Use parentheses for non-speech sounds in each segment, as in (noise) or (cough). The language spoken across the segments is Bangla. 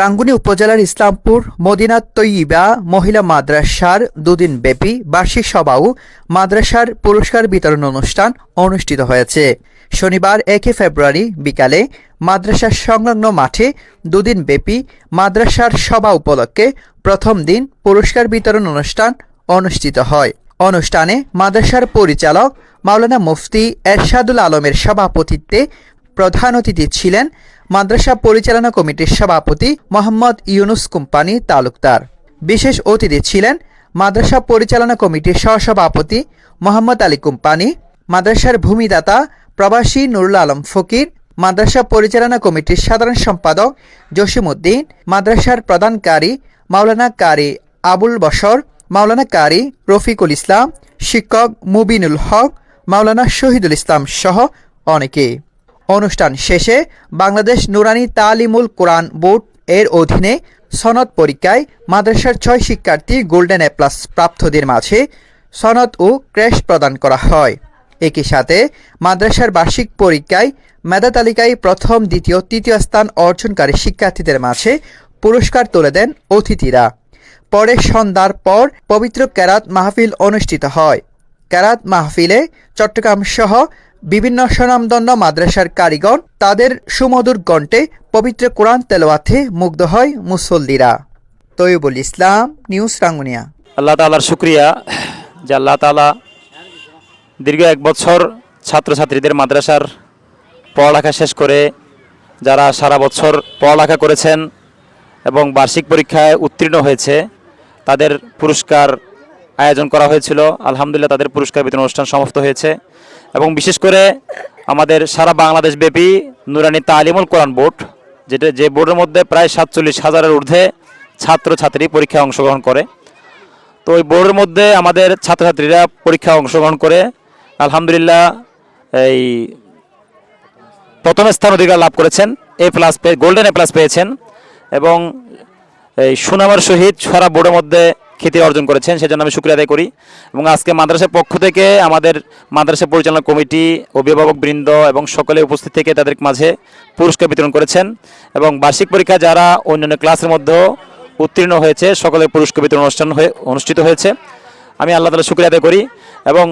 রাঙ্গুনি উপজেলার ইসলামপুর, মদিনা তৈয়িবা, মহিলা মাদ্রাসার দুদিন ব্যাপী বার্ষিক সভা ও মাদ্রাসার পুরস্কার বিতরণ অনুষ্ঠান অনুষ্ঠিত হয়েছে। শনিবার একই ফেব্রুয়ারি বিকালে মাদ্রাসার সংলগ্ন মাঠে দুদিন ব্যাপী মাদ্রাসার সভা উপলক্ষে প্রথম দিন পুরস্কার বিতরণ অনুষ্ঠান অনুষ্ঠিত হয়। অনুষ্ঠানে মাদ্রাসার পরিচালক মাওলানা মুফতি এরশাদুল আলমের সভাপতিত্বে প্রধান অতিথি ছিলেন মাদ্রাসা পরিচালনা কমিটির সভাপতি মোহাম্মদ ইউনুস কোম্পানি তালুকদার। বিশেষ অতিথি ছিলেন মাদ্রাসা পরিচালনা কমিটির সহসভাপতি মোহাম্মদ আলী কোম্পানি, মাদ্রাসার ভূমিদাতা প্রবাসী নুরুল আলম ফকির, মাদ্রাসা পরিচালনা কমিটির সাধারণ সম্পাদক জসিমউদ্দিন, মাদ্রাসার প্রধানকারী মাওলানা কারি আবুল বশর, মাওলানা কারি রফিকুল ইসলাম, শিক্ষক মুবিনুল হক, মাওলানা শহীদুল ইসলাম সহ অনেকে। অনুষ্ঠান শেষে বাংলাদেশ নুরানি তালিমুল কোরআন বোর্ড এর অধীনে সনদ পরীক্ষায় মাদ্রাসার ছয় শিক্ষার্থী গোল্ডেন এ প্লাস প্রাপ্তদের মাঝে সনদ ও ক্র্যাশ প্রদান করা হয়। একই সাথে মাদ্রাসার বার্ষিক পরীক্ষায় মেধা তালিকায় প্রথম, দ্বিতীয়, তৃতীয় স্থান অর্জনকারী শিক্ষার্থীদের মাঝে পুরস্কার তুলে দেন অতিথিরা। পরে সন্ধ্যার পর পবিত্র ক্যারাত মাহফিল অনুষ্ঠিত হয়। ক্যারাত মাহফিলে চট্টগ্রাম সহ বিভিন্ন স্বনামধন্য মাদ্রাসার কারিগর, তাদের সুমধুর কণ্ঠে পবিত্র কোরআন তেলাওয়াতে মুগ্ধ হয় মুসল্লিরা। তৈবুল ইসলাম, নিউজ রাঙ্গুনিয়া। আল্লাহ তালার শুক্রিয়া যে আল্লাহ তালা দীর্ঘ এক বছর ছাত্রছাত্রীদের মাদ্রাসার পড়ালেখা শেষ করে, যারা সারা বছর পড়ালেখা করেছেন এবং বার্ষিক পরীক্ষায় উত্তীর্ণ হয়েছে, তাদের পুরস্কার আয়োজন করা হয়েছিল। আলহামদুলিল্লাহ তাদের পুরস্কার বিতরণ অনুষ্ঠান সমাপ্ত হয়েছে। এবং বিশেষ করে আমাদের সারা বাংলাদেশ ব্যাপী নুরানি তালিমুল কোরআন বোর্ড, যেটা যে বোর্ডের মধ্যে প্রায় সাতচল্লিশ হাজারের ঊর্ধ্বে ছাত্রছাত্রী পরীক্ষায় অংশগ্রহণ করে। তো ওই বোর্ডের মধ্যে আমাদের ছাত্রছাত্রীরা পরীক্ষায় অংশগ্রহণ করে। আলহামদুলিল্লাহ, এই প্রথম স্থান অধিকার লাভ করেছেন, এ প্লাস পেয়ে গোল্ডেন এ প্লাস পেয়েছেন এবং এই সুনামের সহিত সারা বোর্ডের মধ্যে খ্যাতি অর্জন করেছেন, সেজন্য আমি শুক্রিয়া আদায় করি। এবং আজকে মাদ্রাসার পক্ষ থেকে আমাদের মাদ্রাসা পরিচালনা কমিটি, অভিভাবক বৃন্দ এবং সকলে উপস্থিত থেকে তাদের মাঝে পুরস্কার বিতরণ করেছেন। এবং বার্ষিক পরীক্ষা যারা অন্যান্য ক্লাসের মধ্যেও উত্তীর্ণ হয়েছে, সকলের পুরস্কার বিতরণ অনুষ্ঠান হয়ে, অনুষ্ঠিত হয়েছে। আমি আল্লাহ তালা শুক্রিয়া আদায় করি। এবং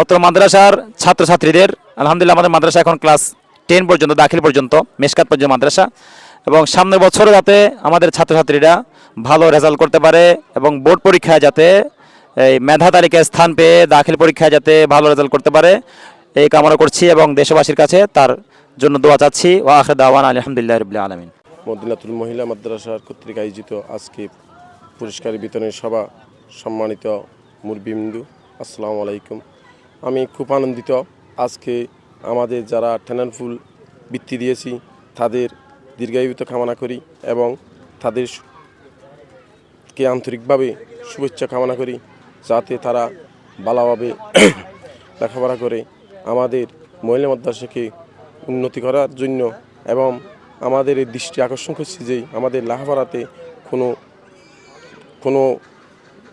অত্র মাদ্রাসার ছাত্রছাত্রীদের, আলহামদুলিল্লাহ আমাদের মাদ্রাসা এখন ক্লাস টেন পর্যন্ত, দাখিল পর্যন্ত মেসকাত পর্যন্ত মাদ্রাসা। এবং সামনের বছরে যাতে আমাদের ছাত্রছাত্রীরা ভালো রেজাল্ট করতে পারে এবং বোর্ড পরীক্ষায় যাতে এই মেধা তালিকায় স্থান পেয়ে দাখিল পরীক্ষায় যাতে ভালো রেজাল্ট করতে পারে, এই কামনা করছি এবং দেশবাসীর কাছে তার জন্য দোয়া চাচ্ছি। ও দাওয়ান আলহামদুলিল্লাহ রবিল্লা আলমিন। মদিনাতুল মহিলা মাদ্রাসার কর্তৃক আয়োজিত আজকে পুরস্কার বিতরণের সভা সম্মানিত মুরবিন্দু আসসালামু আলাইকুম। আমি খুব আনন্দিত আজকে আমাদের যারা টেনারফুল বৃত্তি দিয়েছি, তাদের দীর্ঘায়িত কামনা করি এবং তাদের কে আন্তরিকভাবে শুভেচ্ছা কামনা করি যাতে তারা ভালোভাবে (clears throat) লেখাপড়া করে আমাদের মহিলা মাদ্রাসাকে উন্নতি করার জন্য এবং আমাদের এই দৃষ্টি আকর্ষণ করছি যে আমাদের লেখাপড়াতে কোনো কোনো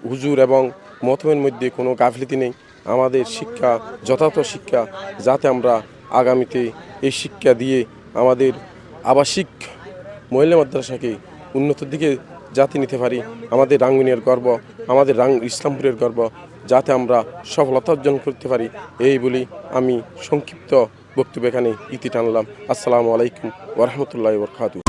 হুজুর এবং মতমের মধ্যে কোনো গাফলিতি নেই। আমাদের শিক্ষা যথার্থ শিক্ষা, যাতে আমরা আগামীতে এই শিক্ষা দিয়ে আমাদের আবাসিক মহিলা মাদ্রাসাকে উন্নতির দিকে যাতে নিতে পারি? আমাদের রাঙ্গুনিয়ার গর্ব, আমাদের রাং ইসলামপুরের গর্ব, যাতে আমরা সফলতা অর্জন করতে পারি। এই বলি আমি সংক্ষিপ্ত বক্তব্য এখানে ইতি টানলাম। আসসালামু আলাইকুম ওরহমতুল্লাহ বরকাতু